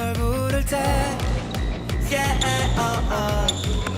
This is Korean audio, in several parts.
널 부를 때 yeah, oh, oh.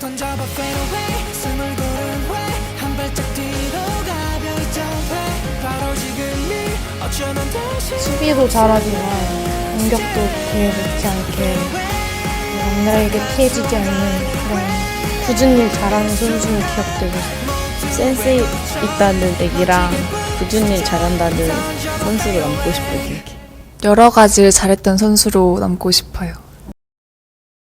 던져봐 fade away 숨을 고른 왜한 발짝 뒤 수비도 잘하지만 공격도 예롭지 않게 남들에게 피해지지 않는 그런 굳은 일 잘하는 선수로 기억되고 싶어요. 센스 있다는 애기랑 굳은 일 잘한다는 선수로 남고 싶어요. 여러 가지를 잘했던 선수로 남고 싶어요.